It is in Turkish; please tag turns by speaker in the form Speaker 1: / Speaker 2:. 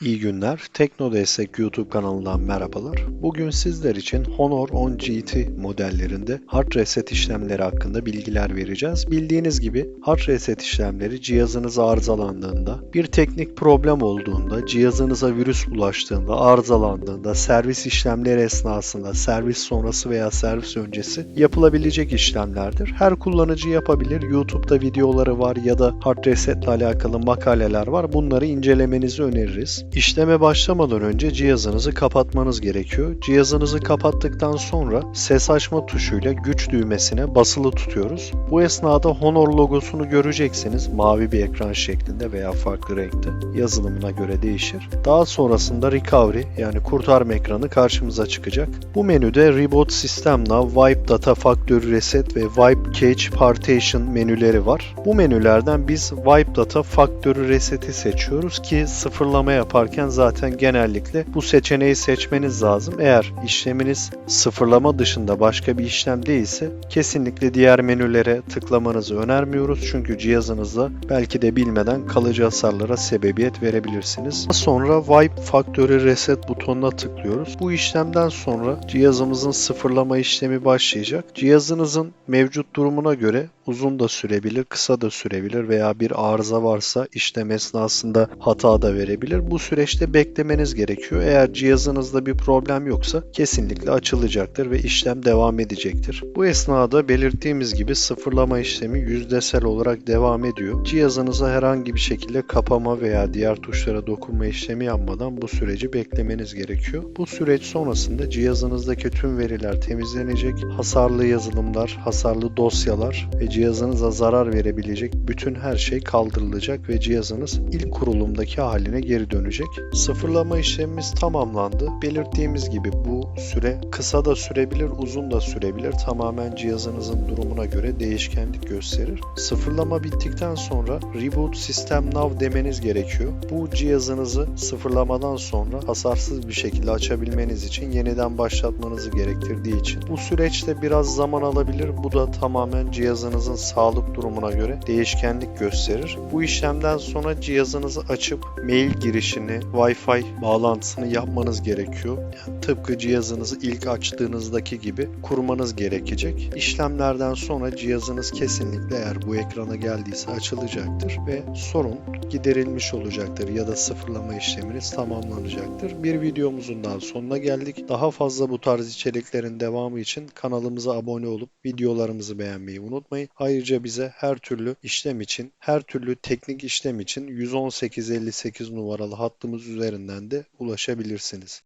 Speaker 1: İyi günler. Tekno Destek YouTube kanalından merhabalar. Bugün sizler için Honor 10 GT modellerinde hard reset işlemleri hakkında bilgiler vereceğiz. Bildiğiniz gibi hard reset işlemleri cihazınız arızalandığında, bir teknik problem olduğunda, cihazınıza virüs bulaştığında, arızalandığında, servis işlemleri esnasında, servis sonrası veya servis öncesi yapılabilecek işlemlerdir. Her kullanıcı yapabilir. YouTube'da videoları var ya da hard reset ile alakalı makaleler var. Bunları incelemenizi öneririz. İşleme başlamadan önce cihazınızı kapatmanız gerekiyor. Cihazınızı kapattıktan sonra ses açma tuşuyla güç düğmesine basılı tutuyoruz. Bu esnada Honor logosunu göreceksiniz. Mavi bir ekran şeklinde veya farklı renkte. Yazılımına göre değişir. Daha sonrasında Recovery yani kurtarma ekranı karşımıza çıkacak. Bu menüde Reboot System Now, Wipe Data Factory Reset ve Wipe Cache Partition menüleri var. Bu menülerden biz Wipe Data Factory Reset'i seçiyoruz ki sıfırlama yaparken zaten genellikle bu seçeneği seçmeniz lazım. Eğer işleminiz sıfırlama dışında başka bir işlem değilse kesinlikle diğer menülere tıklamanızı önermiyoruz. Çünkü cihazınızda belki de bilmeden kalıcı hasarlara sebebiyet verebilirsiniz. Sonra Wipe Factory Reset butonuna tıklıyoruz. Bu işlemden sonra cihazımızın sıfırlama işlemi başlayacak. Cihazınızın mevcut durumuna göre uzun da sürebilir, kısa da sürebilir veya bir arıza varsa işlem esnasında hata da verebilir. Bu süreçte beklemeniz gerekiyor. Eğer cihazınızda bir problem yoksa kesinlikle açılacaktır ve işlem devam edecektir. Bu esnada belirttiğimiz gibi sıfırlama işlemi yüzdesel olarak devam ediyor. Cihazınıza herhangi bir şekilde kapama veya diğer tuşlara dokunma işlemi yapmadan bu süreci beklemeniz gerekiyor. Bu süreç sonrasında cihazınızdaki tüm veriler temizlenecek. Hasarlı yazılımlar, hasarlı dosyalar ve cihazınıza zarar verebilecek bütün her şey kaldırılacak ve cihazınız ilk kurulumdaki haline geri dönecek. Sıfırlama işlemimiz tamamlandı. Belirttiğimiz gibi bu süre kısa da sürebilir, uzun da sürebilir. Tamamen cihazınızın durumuna göre değişkenlik gösterir. Sıfırlama bittikten sonra Reboot System Now demeniz gerekiyor. Bu cihazınızı sıfırlamadan sonra hasarsız bir şekilde açabilmeniz için yeniden başlatmanızı gerektirdiği için. Bu süreçte biraz zaman alabilir. Bu da tamamen cihazınızın sağlık durumuna göre değişkenlik gösterir. Bu işlemden sonra cihazınızı açıp mail girişini, Wi-Fi bağlantısını yapmanız gerekiyor. Yani tıpkı cihazınızı ilk açtığınızdaki gibi kurmanız gerekecek. İşlemlerden sonra cihazınız kesinlikle eğer bu ekrana geldiyse açılacaktır ve sorun giderilmiş olacaktır ya da sıfırlama işleminiz tamamlanacaktır. Bir videomuzun daha sonuna geldik. Daha fazla bu tarz içeriklerin devamı için kanalımıza abone olup videolarımızı beğenmeyi unutmayın. Ayrıca bize her türlü işlem için, her türlü teknik işlem için 11858 numaralı hattımız üzerinden de ulaşabilirsiniz.